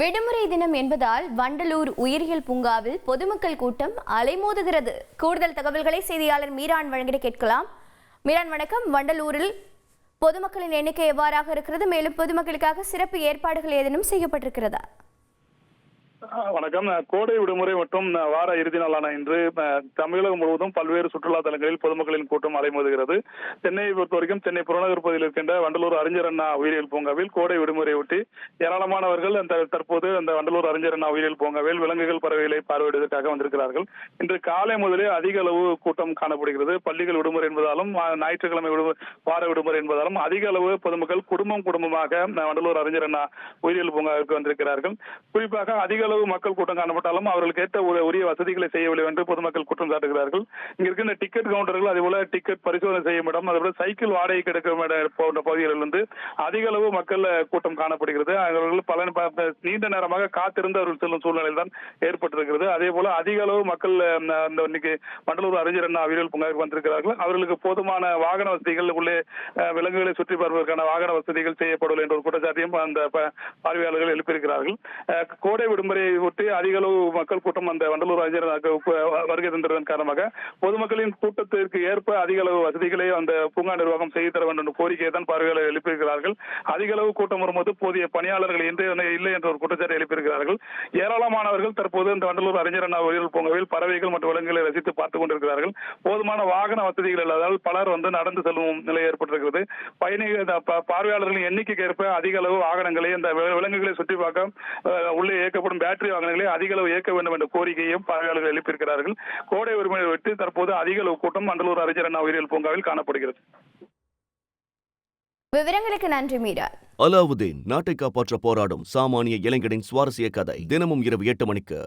விடுமுறை தினம் என்பதால் வண்டலூர் உயிரியல் பூங்காவில் பொதுமக்கள் கூட்டம் அலைமோதுகிறது. கூடுதல் தகவல்களை செய்தியாளர் மீரான் வழங்கிட கேட்கலாம். மீரான் வணக்கம். வண்டலூரில் பொதுமக்களின் எண்ணிக்கை எவ்வாறாக இருக்கிறது? மேலும் பொதுமக்களுக்காக சிறப்பு ஏற்பாடுகள் ஏதேனும் செய்யப்பட்டிருக்கிறதா? வணக்கம். கோடை விடுமுறை மற்றும் வார இறுதி நாளான இன்று தமிழகம் முழுவதும் பல்வேறு சுற்றுலா தலங்களில் பொதுமக்களின் கூட்டம் அலைமோதுகிறது. சென்னையை பொறுத்த வரைக்கும் சென்னை புறநகர் பகுதியில் இருக்கின்ற வண்டலூர் அறிஞர் அண்ணா உயிரியல் பூங்காவில் கோடை விடுமுறை ஒட்டி ஏராளமானவர்கள் அந்த தற்போது அந்த வண்டலூர் அறிஞர் அண்ணா உயிரியல் பூங்காவில் விலங்குகள் பறவைகளை பார்வையிடுவதற்காக வந்திருக்கிறார்கள். இன்று காலை முதலே அதிக அளவு கூட்டம் காணப்படுகிறது. பள்ளிகள் விடுமுறை என்பதாலும் ஞாயிற்றுக்கிழமை வார விடுமுறை என்பதாலும் அதிக அளவு பொதுமக்கள் குடும்பம் குடும்பமாக வண்டலூர் அறிஞர் அண்ணா உயிரியல் பூங்காவிற்கு வந்திருக்கிறார்கள். குறிப்பாக அதிக அளவு மக்கள் கூட்டம் காணப்பட்டாலும் அவர்களுக்கு ஏற்ற ஒரு உரிய வசதிகளை செய்யவில்லை என்று பொதுமக்கள் குற்றம் சாட்டுகிறார்கள். இங்க இருக்கின்ற டிக்கெட் கவுண்டர்கள் அதேபோல டிக்கெட் பரிசோதனை செய்யும் இடம் அதேபோல சைக்கிள் வாடகை கிடைக்கும் போன்ற பகுதிகளில் இருந்து அதிக அளவு மக்கள் கூட்டம் காணப்படுகிறது. அவர்கள் பல நீண்ட நேரமாக காத்திருந்து அவர்கள் செல்லும் சூழ்நிலை தான் ஏற்பட்டிருக்கிறது. அதே போல அதிக அளவு மக்கள் அந்த இன்னைக்கு மண்டலூர் அறிஞர் அண்ணா உயிரியல் பூங்காவிற்கு வந்திருக்கிறார்கள். அவர்களுக்கு போதுமான வாகன வசதிகள் உள்ளே விலங்குகளை சுற்றி பார்ப்பதற்கான வாகன வசதிகள் செய்யப்படவில்லை என்ற ஒரு குற்றச்சாட்டையும் அந்த பார்வையாளர்கள் எழுப்பியிருக்கிறார்கள். கோடை விடுமுறை விடுமுறையை ஒட்டி அதிக அளவு மக்கள் கூட்டம் அந்த வண்டலூர் அறிஞர் வருகை தந்திருந்ததன் காரணமாக பொதுமக்களின் கூட்டத்திற்கு ஏற்ப அதிக அளவு வசதிகளை அந்த பூங்கா நிர்வாகம் செய்து தர வேண்டும் என்ற கோரிக்கையை தான் பார்வையாளர் எழுப்பியிருக்கிறார்கள். அதிக அளவு கூட்டம் வரும்போது போதிய பணியாளர்கள் இன்று இல்லை என்ற ஒரு குற்றச்சாட்டை எழுப்பியிருக்கிறார்கள். ஏராளமானவர்கள் தற்போது இந்த வண்டலூர் அறிஞர் அண்ணா உயிரியல் பூங்காவில் பறவைகள் மற்றும் விலங்குகளை ரசித்து பார்த்துக் கொண்டிருக்கிறார்கள். போதுமான வாகன வசதிகள் இல்லாதால் பலர் வந்து நடந்து செல்லும் நிலை ஏற்பட்டிருக்கிறது. பயணிகள் பார்வையாளர்களின் எண்ணிக்கைக்கு ஏற்ப அதிக அளவு வாகனங்களை இந்த விலங்குகளை சுற்றி பார்க்க உள்ளே இயக்கப்படும் பேட்டரி வாகனங்களை அதிக அளவு இயக்க வேண்டும் என்ற கோரிக்கையும் பார்வையாளர்கள் எழுப்பியிருக்கிறார்கள். கோடை விடுமுறை விட்டு தற்போது அதிக அளவு கூட்டம் மண்டலூர் அறிஞர் அண்ணா உயிரியல் பூங்காவில் காணப்படுகிறது. விவரங்களுக்கு நன்றி மீரான் அலாவுதீன் நாட்டை காப்பாற்ற போராடும் சாமானிய இளைஞனின் சுவாரஸ்ய கதை தினமும் இரவு எட்டு மணிக்கு.